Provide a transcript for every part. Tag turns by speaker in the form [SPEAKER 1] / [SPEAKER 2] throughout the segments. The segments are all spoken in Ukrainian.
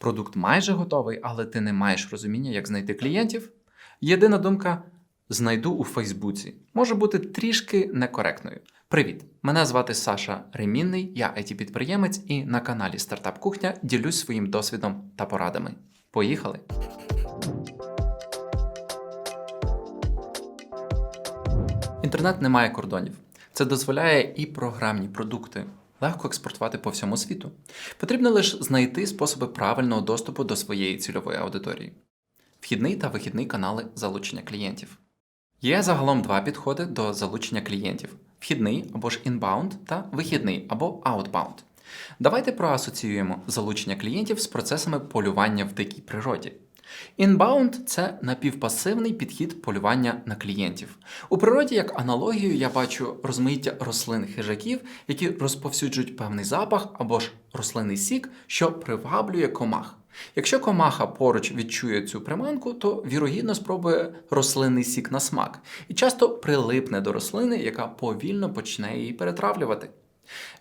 [SPEAKER 1] Продукт майже готовий, але ти не маєш розуміння, як знайти клієнтів. Єдина думка знайду у Фейсбуці. Може бути трішки некоректною. Привіт! Мене звати Саша Ремінний, я it підприємець і на каналі Стартап Кухня ділюсь своїм досвідом та порадами. Поїхали! Інтернет не має кордонів. Це дозволяє і програмні продукти легко експортувати по всьому світу. Потрібно лише знайти способи правильного доступу до своєї цільової аудиторії. Вхідний та вихідний канали залучення клієнтів. Є загалом два підходи до залучення клієнтів: вхідний або ж inbound та вихідний або outbound. Давайте проасоціюємо залучення клієнтів з процесами полювання в дикій природі. Inbound – це напівпасивний підхід полювання на клієнтів. У природі, як аналогію, я бачу розмаїття рослин хижаків, які розповсюджують певний запах або ж рослинний сік, що приваблює комах. Якщо комаха поруч відчує цю приманку, то вірогідно спробує рослинний сік на смак і часто прилипне до рослини, яка повільно почне її перетравлювати.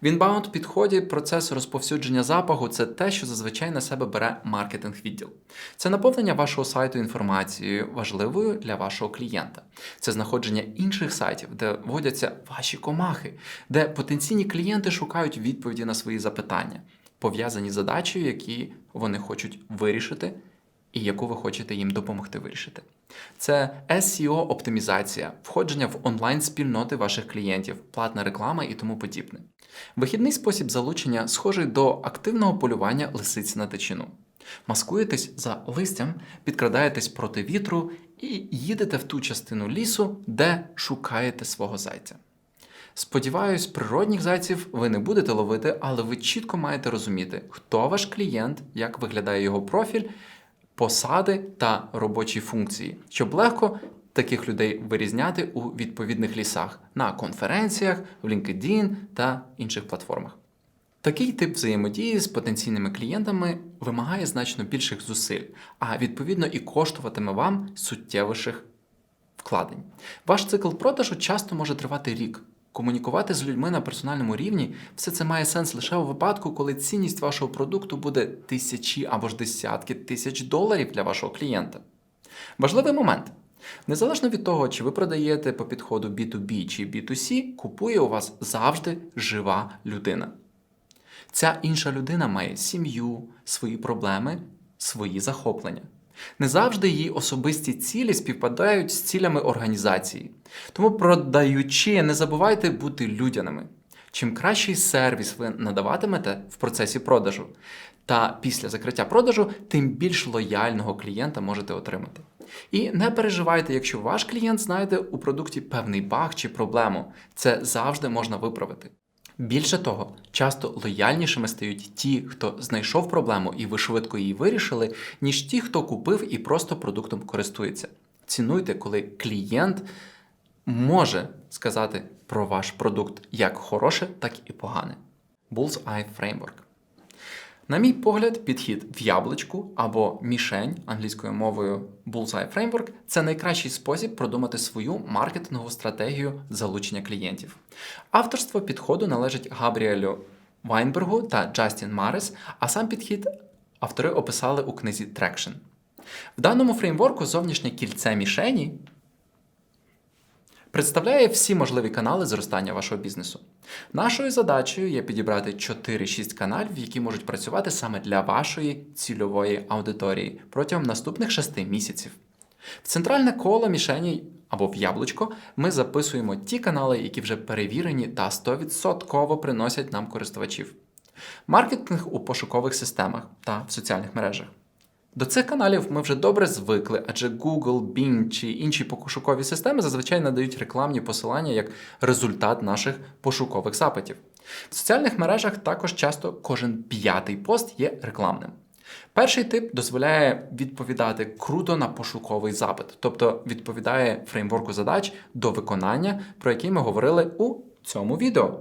[SPEAKER 1] В інбаунд підході процес розповсюдження запаху це те, що зазвичай на себе бере маркетинг відділ. Це наповнення вашого сайту інформацією важливою для вашого клієнта. Це знаходження інших сайтів, де вводяться ваші комахи, де потенційні клієнти шукають відповіді на свої запитання, пов'язані з задачею, які вони хочуть вирішити, і яку ви хочете їм допомогти вирішити. Це SEO оптимізація, входження в онлайн-спільноти ваших клієнтів, платна реклама і тому подібне. Вихідний спосіб залучення схожий до активного полювання лисиць на тичину. Маскуєтесь за листям, підкрадаєтесь проти вітру і їдете в ту частину лісу, де шукаєте свого зайця. Сподіваюсь, природних зайців ви не будете ловити, але ви чітко маєте розуміти, хто ваш клієнт, як виглядає його профіль, посади та робочі функції, щоб легко таких людей вирізняти у відповідних лісах на конференціях, в LinkedIn та інших платформах. Такий тип взаємодії з потенційними клієнтами вимагає значно більших зусиль, а відповідно і коштуватиме вам суттєвіших вкладень. Ваш цикл продажу часто може тривати рік. Комунікувати з людьми на персональному рівні все це має сенс лише у випадку, коли цінність вашого продукту буде тисячі або ж десятки тисяч доларів для вашого клієнта. Важливий момент. Незалежно від того, чи ви продаєте по підходу B2B чи B2C, купує у вас завжди жива людина. Ця інша людина має сім'ю, свої проблеми, свої захоплення. Не завжди її особисті цілі співпадають з цілями організації. Тому, продаючи, не забувайте бути людяними. Чим кращий сервіс ви надаватимете в процесі продажу, та після закриття продажу, тим більш лояльного клієнта можете отримати. І не переживайте, якщо ваш клієнт знайде у продукті певний баг чи проблему, це завжди можна виправити. Більше того, часто лояльнішими стають ті, хто знайшов проблему і ви швидко її вирішили, ніж ті, хто купив і просто продуктом користується. Цінуйте, коли клієнт може сказати про ваш продукт як хороше, так і погане. Bullseye Framework. На мій погляд, підхід в яблучку або мішень англійською мовою Bullseye Framework – це найкращий спосіб продумати свою маркетингову стратегію залучення клієнтів. Авторство підходу належить Габріелю Вайнбергу та Джастін Марес, а сам підхід автори описали у книзі Traction. В даному фреймворку зовнішнє кільце мішені представляє всі можливі канали зростання вашого бізнесу. Нашою задачею є підібрати 4-6 каналів, які можуть працювати саме для вашої цільової аудиторії протягом наступних 6 місяців. В центральне коло мішені або в яблучко ми записуємо ті канали, які вже перевірені та 100% приносять нам користувачів. Маркетинг у пошукових системах та в соціальних мережах. До цих каналів ми вже добре звикли, адже Google, Bing чи інші пошукові системи зазвичай надають рекламні посилання як результат наших пошукових запитів. В соціальних мережах також часто кожен п'ятий пост є рекламним. Перший тип дозволяє відповідати круто на пошуковий запит, тобто відповідає фреймворку задач до виконання, про які ми говорили у цьому відео.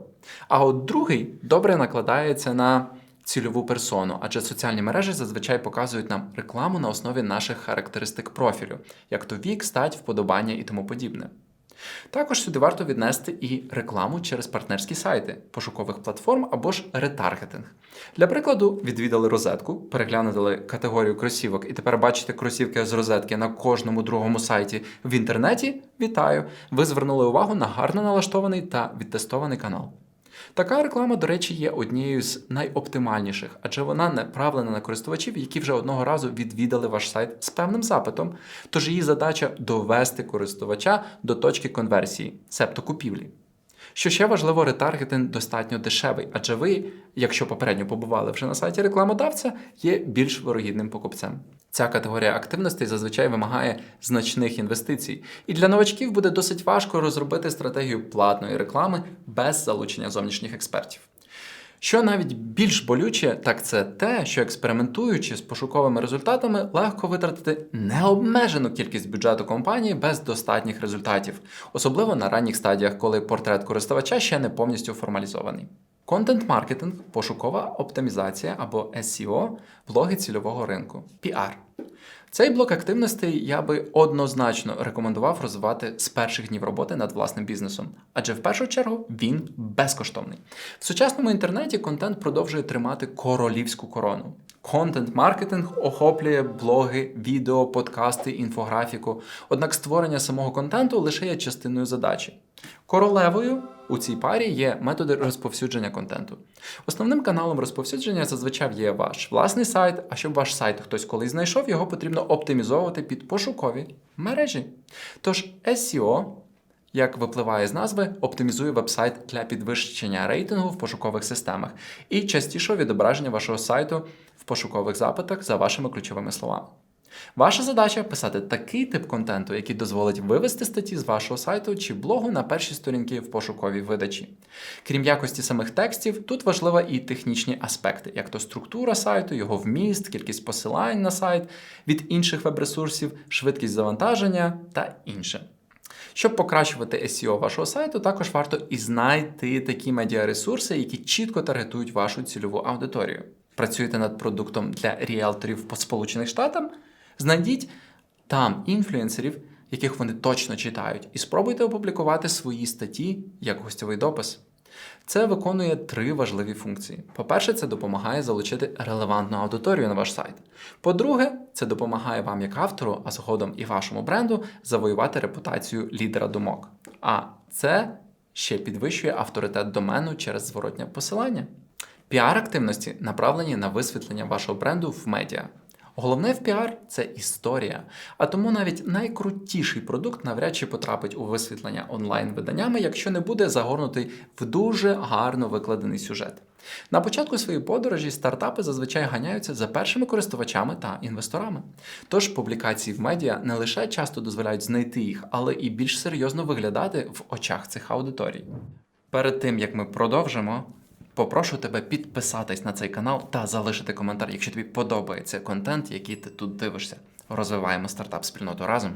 [SPEAKER 1] А от другий добре накладається на цільову персону, адже соціальні мережі зазвичай показують нам рекламу на основі наших характеристик профілю, як то вік, стать, вподобання і тому подібне. Також сюди варто віднести і рекламу через партнерські сайти пошукових платформ або ж ретаргетинг. Для прикладу, відвідали розетку, переглянули категорію кросівок і тепер бачите кросівки з розетки на кожному другому сайті в інтернеті. Вітаю! Ви звернули увагу на гарно налаштований та відтестований канал. Така реклама, до речі, є однією з найоптимальніших, адже вона направлена на користувачів, які вже одного разу відвідали ваш сайт з певним запитом. Тож її задача довести користувача до точки конверсії, себто купівлі. Що ще важливо, ретаргетинг достатньо дешевий, адже ви, якщо попередньо побували вже на сайті рекламодавця, є більш вирогідним покупцем. Ця категорія активностей зазвичай вимагає значних інвестицій, і для новачків буде досить важко розробити стратегію платної реклами без залучення зовнішніх експертів. Що навіть більш болюче, так це те, що експериментуючи з пошуковими результатами, легко витратити необмежену кількість бюджету компанії без достатніх результатів, особливо на ранніх стадіях, коли портрет користувача ще не повністю формалізований. Контент-маркетинг, пошукова оптимізація або SEO, блоги цільового ринку, PR. Цей блок активностей я би однозначно рекомендував розвивати з перших днів роботи над власним бізнесом, адже в першу чергу він безкоштовний. В сучасному інтернеті контент продовжує тримати королівську корону. Контент-маркетинг охоплює блоги, відео, подкасти, інфографіку. Однак створення самого контенту лише є частиною задачі. Королевою у цій парі є методи розповсюдження контенту. Основним каналом розповсюдження зазвичай є ваш власний сайт, а щоб ваш сайт хтось колись знайшов, його потрібно оптимізовувати під пошукові мережі. Тож SEO, як випливає з назви, оптимізує веб-сайт для підвищення рейтингу в пошукових системах і частішого відображення вашого сайту в пошукових запитах за вашими ключовими словами. Ваша задача писати такий тип контенту, який дозволить вивести статті з вашого сайту чи блогу на перші сторінки в пошуковій видачі. Крім якості самих текстів, тут важлива і технічні аспекти, як то структура сайту, його вміст, кількість посилань на сайт від інших веб-ресурсів, швидкість завантаження та інше. Щоб покращувати SEO вашого сайту, також варто і знайти такі медіаресурси, які чітко таргетують вашу цільову аудиторію. Працюєте над продуктом для ріелторів по Сполучених Штатах? Знайдіть там інфлюенсерів, яких вони точно читають, і спробуйте опублікувати свої статті як гостьовий допис. Це виконує три важливі функції. По-перше, це допомагає залучити релевантну аудиторію на ваш сайт. По-друге, це допомагає вам як автору, а згодом і вашому бренду завоювати репутацію лідера думок. А це ще підвищує авторитет домену через зворотнє посилання. Піар-активності направлені на висвітлення вашого бренду в медіа. Головне в піар це історія, а тому навіть найкрутіший продукт навряд чи потрапить у висвітлення онлайн-виданнями, якщо не буде загорнутий в дуже гарно викладений сюжет. На початку своєї подорожі стартапи зазвичай ганяються за першими користувачами та інвесторами. Тож публікації в медіа не лише часто дозволяють знайти їх, але і більш серйозно виглядати в очах цих аудиторій. Перед тим як ми продовжимо. Попрошу тебе підписатись на цей канал та залишити коментар, якщо тобі подобається контент, який ти тут дивишся. Розвиваємо стартап спільноту разом.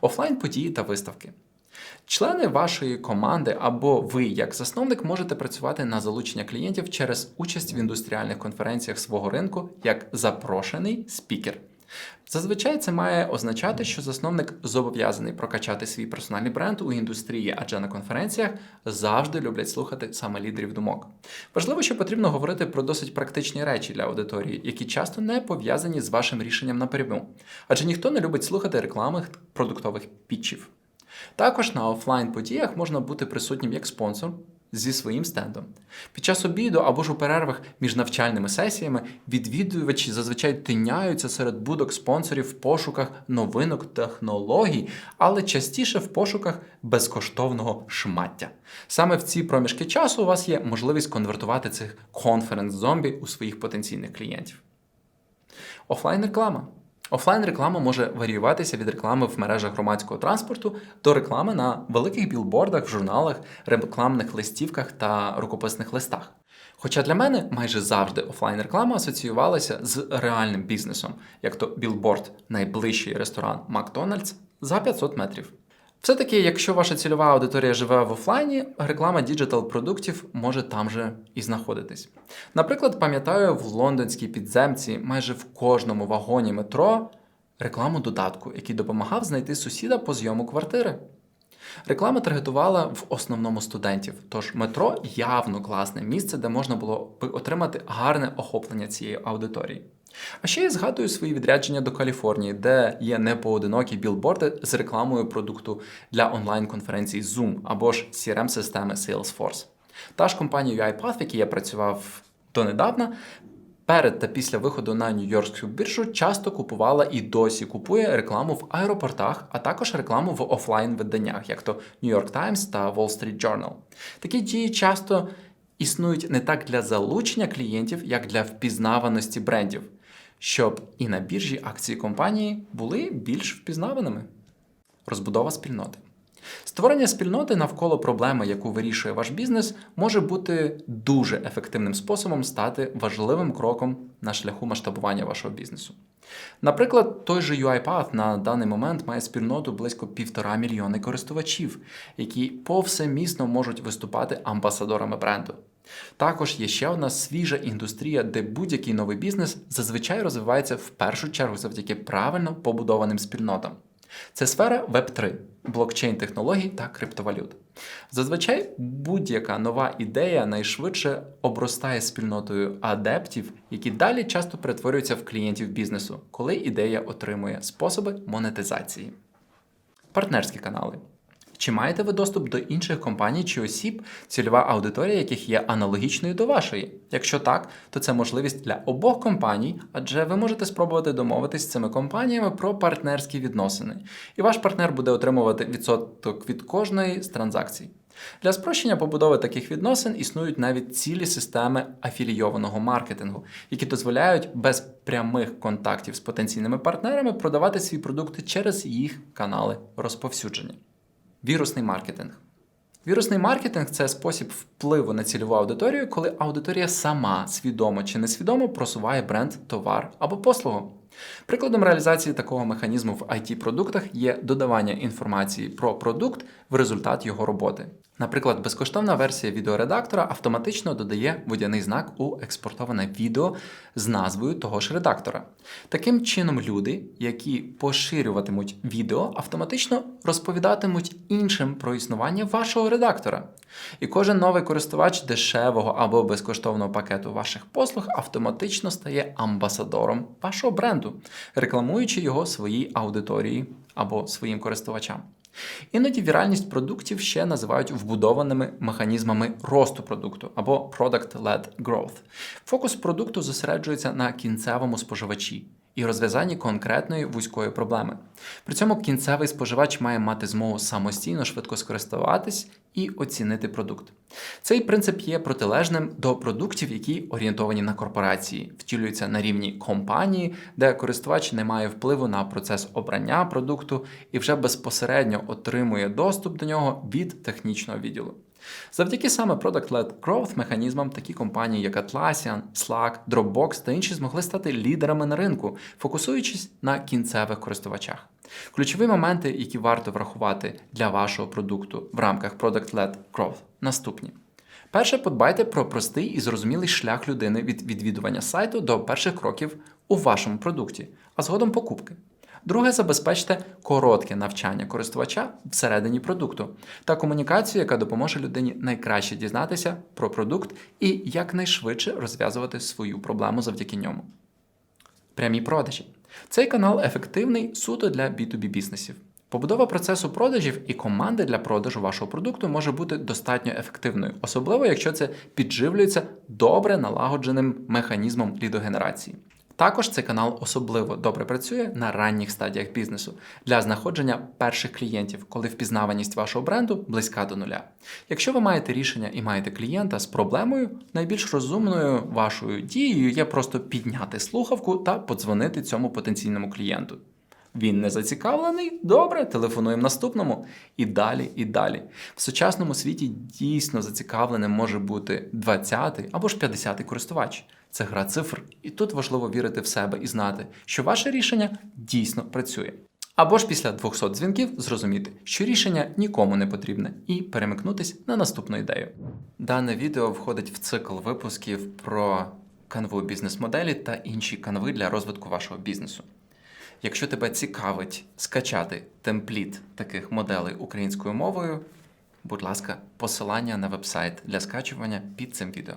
[SPEAKER 1] Офлайн події та виставки. Члени вашої команди або ви, як засновник, можете працювати на залучення клієнтів через участь в індустріальних конференціях свого ринку як запрошений спікер. Зазвичай це має означати, що засновник зобов'язаний прокачати свій персональний бренд у індустрії, адже на конференціях завжди люблять слухати саме лідерів думок. Важливо, що потрібно говорити про досить практичні речі для аудиторії, які часто не пов'язані з вашим рішенням напряму, адже ніхто не любить слухати рекламних продуктових пітчів. Також на офлайн подіях можна бути присутнім як спонсор зі своїм стендом. Під час обіду або ж у перервах між навчальними сесіями відвідувачі зазвичай тиняються серед будок спонсорів в пошуках новинок технологій, але частіше в пошуках безкоштовного шмаття. Саме в ці проміжки часу у вас є можливість конвертувати цих конференц-зомбі у своїх потенційних клієнтів. Офлайн реклама. Офлайн реклама може варіюватися від реклами в мережах громадського транспорту до реклами на великих білбордах, в журналах, рекламних листівках та рукописних листах. Хоча для мене майже завжди офлайн реклама асоціювалася з реальним бізнесом, як то білборд, найближчий ресторан Макдональдс за 500 метрів. Все-таки, якщо ваша цільова аудиторія живе в офлайні, реклама діджитал продуктів може там же і знаходитись. Наприклад, пам'ятаю в лондонській підземці майже в кожному вагоні метро рекламу додатку, який допомагав знайти сусіда по зйому квартири. Реклама таргетувала в основному студентів, тож метро явно класне місце, де можна було би отримати гарне охоплення цієї аудиторії. А ще я згадую свої відрядження до Каліфорнії, де є непоодинокі білборди з рекламою продукту для онлайн-конференцій Zoom або ж CRM-системи Salesforce. Та ж компанія UiPath, в якій я працював донедавна, перед та після виходу на Нью-Йоркську біржу часто купувала і досі купує рекламу в аеропортах, а також рекламу в офлайн виданнях, як то New York Times та Wall Street Journal. Такі дії часто існують не так для залучення клієнтів, як для впізнаваності брендів, щоб і на біржі акції компанії були більш впізнаваними. Розбудова спільноти. Створення спільноти навколо проблеми, яку вирішує ваш бізнес, може бути дуже ефективним способом стати важливим кроком на шляху масштабування вашого бізнесу. Наприклад, той же UiPath на даний момент має спільноту близько півтора мільйони користувачів, які повсемісно можуть виступати амбасадорами бренду. Також є ще одна свіжа індустрія, де будь-який новий бізнес зазвичай розвивається в першу чергу завдяки правильно побудованим спільнотам. Це сфера Web3, блокчейн технологій та криптовалют. Зазвичай будь-яка нова ідея найшвидше обростає спільнотою адептів, які далі часто перетворюються в клієнтів бізнесу, коли ідея отримує способи монетизації. Партнерські канали. Чи маєте ви доступ до інших компаній чи осіб, цільова аудиторія яких є аналогічною до вашої? Якщо так, то це можливість для обох компаній, адже ви можете спробувати домовитись з цими компаніями про партнерські відносини, і ваш партнер буде отримувати відсоток від кожної з транзакцій. Для спрощення побудови таких відносин існують навіть цілі системи афілійованого маркетингу, які дозволяють без прямих контактів з потенційними партнерами продавати свої продукти через їх канали розповсюдження. Вірусний маркетинг. Вірусний маркетинг це спосіб впливу на цільову аудиторію, коли аудиторія сама свідомо чи несвідомо просуває бренд, товар або послугу. Прикладом реалізації такого механізму в it продуктах є додавання інформації про продукт в результат його роботи. Наприклад, безкоштовна версія відеоредактора автоматично додає водяний знак у експортоване відео з назвою того ж редактора. Таким чином, люди, які поширюватимуть відео, автоматично розповідатимуть іншим про існування вашого редактора. І кожен новий користувач дешевого або безкоштовного пакету ваших послуг автоматично стає амбасадором вашого бренду, рекламуючи його своїй аудиторії або своїм користувачам. Іноді віральність продуктів ще називають вбудованими механізмами росту продукту або Product-led Growth. Фокус продукту зосереджується на кінцевому споживачі і розв'язанні конкретної вузької проблеми. При цьому кінцевий споживач має мати змогу самостійно швидко скористуватись і оцінити продукт. Цей принцип є протилежним до продуктів, які орієнтовані на корпорації, втілюються на рівні компанії, де користувач не має впливу на процес обрання продукту і вже безпосередньо отримує доступ до нього від технічного відділу. Завдяки саме Product-led Growth механізмам такі компанії, як Atlassian, Slack, Dropbox та інші змогли стати лідерами на ринку, фокусуючись на кінцевих користувачах. Ключові моменти, які варто врахувати для вашого продукту в рамках Product-led Growth, наступні. Перше, подбайте про простий і зрозумілий шлях людини від відвідування сайту до перших кроків у вашому продукті, а згодом покупки. Друге, забезпечте коротке навчання користувача всередині продукту та комунікацію, яка допоможе людині найкраще дізнатися про продукт і якнайшвидше розв'язувати свою проблему завдяки ньому. Прямі продажі. Цей канал ефективний суто для B2B бізнесів. Побудова процесу продажів і команди для продажу вашого продукту може бути достатньо ефективною, особливо якщо це підживлюється добре налагодженим механізмом лідогенерації. Також цей канал особливо добре працює на ранніх стадіях бізнесу для знаходження перших клієнтів, коли впізнаваність вашого бренду близька до нуля. Якщо ви маєте рішення і маєте клієнта з проблемою, найбільш розумною вашою дією є просто підняти слухавку та подзвонити цьому потенційному клієнту. Він не зацікавлений? Добре, телефонуємо наступному. І далі, і далі. В сучасному світі дійсно зацікавленим може бути 20-й або ж 50-й користувач. Це гра цифр, і тут важливо вірити в себе і знати, що ваше рішення дійсно працює. Або ж після 200 дзвінків зрозуміти, що рішення нікому не потрібне, і перемикнутись на наступну ідею. Дане відео входить в цикл випусків про канву бізнес-моделі та інші канви для розвитку вашого бізнесу. Якщо тебе цікавить скачати темпліт таких моделей українською мовою, будь ласка, посилання на вебсайт для скачування під цим відео.